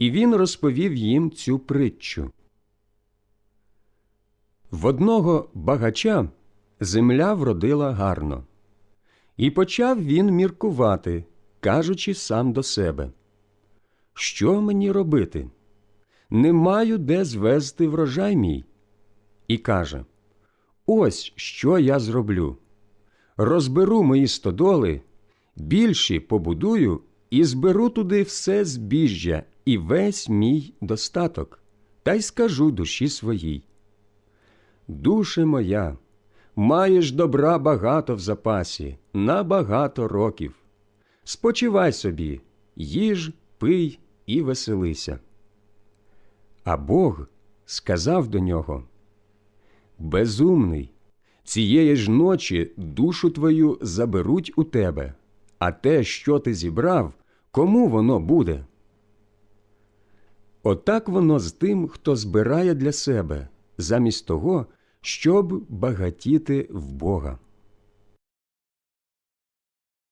І він розповів їм цю притчу. В одного багача земля вродила гарно. І почав він міркувати, кажучи сам до себе Що мені робити? Не маю де звезти врожай мій. І каже Ось що я зроблю. Розберу мої стодоли, більші побудую і зберу туди все збіжжя і весь мій достаток, та й скажу душі своїй. Душе моя, маєш добра багато в запасі, на багато років. Спочивай собі, їж, пий і веселися. А Бог сказав до нього Безумний, цієї ж ночі душу твою заберуть у тебе, а те, що ти зібрав, кому воно буде? Отак воно з тим, хто збирає для себе, замість того, щоб багатіти в Бога.